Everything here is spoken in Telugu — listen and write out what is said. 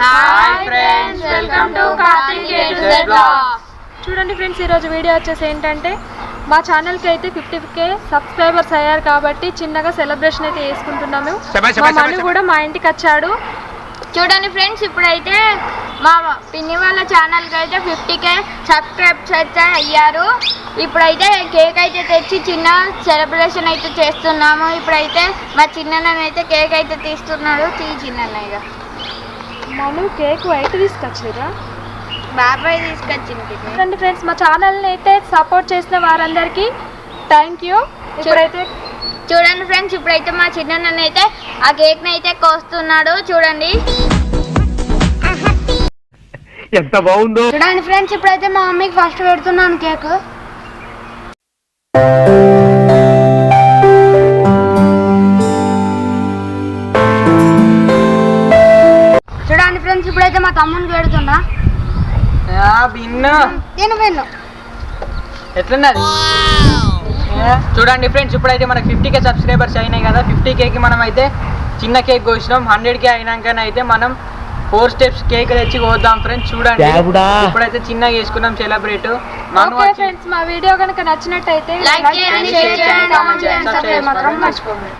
Hi friends welcome to Karthik educate blog చూడండి ఫ్రెండ్స్ ఈరోజు వీడియో వచ్చేసి ఏంటంటే మా ఛానల్కి అయితే ఫిఫ్టీ కే సబ్స్క్రైబర్స్ అయ్యారు కాబట్టి చిన్నగా సెలబ్రేషన్ అయితే చేసుకుంటున్నాము శభాష్, మా మను. కూడా మా ఇంటికి వచ్చాడు. చూడండి ఫ్రెండ్స్ ఇప్పుడైతే మా పిన్ని వాళ్ళ ఛానల్కి అయితే ఫిఫ్టీ కే సబ్స్క్రైబ్స్ అయితే అయ్యారు. ఇప్పుడైతే కేక్ అయితే తెచ్చి చిన్న సెలబ్రేషన్ అయితే చేస్తున్నాము. ఇప్పుడైతే మా చిన్ననైతే అయితే కేక్ అయితే తీస్తున్నాడు. తీ చిన్నయ్య మను కేక్ వైట్ తీసుకొచ్చిరా బాబాయ్ తీసుకొచ్చింది చూడండి ఫ్రెండ్స్ మా ఛానల్ని అయితే సపోర్ట్ చేసిన వారందరికీ థ్యాంక్ యూ. ఇప్పుడైతే చూడండి ఫ్రెండ్స్ ఇప్పుడైతే మా చిన్న అయితే ఆ కేక్ని అయితే కోస్తున్నాడు. చూడండి. ఎంత బాగుందో. చూడండి ఫ్రెండ్స్ ఇప్పుడైతే మా మమ్మీకి ఫస్ట్ పెడుతున్నాను కేక్. ఫ్రెండ్స్ ఇప్పుడైతే మా తమ్మునికి పెడుతున్నా నేను ఎట్లున్నది? చూడండి ఫ్రెండ్స్ ఇప్పుడైతే మనకి ఫిఫ్టీ కే సబ్స్క్రైబర్స్ అయినాయి కదా. ఫిఫ్టీ కేకి మనం అయితే చిన్న కేక్ కోసినాం. హండ్రెడ్ కే అయినాకనైతే మనం ఫోర్ స్టెప్స్ కేక్ తెచ్చి కోద్దాం ఫ్రెండ్స్. చూడండి. ఇప్పుడైతే చిన్నగా చేసుకున్నాం సెలబ్రేట్. ఓకే ఫ్రెండ్స్ మా వీడియో కనుక నచ్చినట్టయితే చేయండి, చేయండి, చేయండి, మాత్రం మర్చిపోకండి.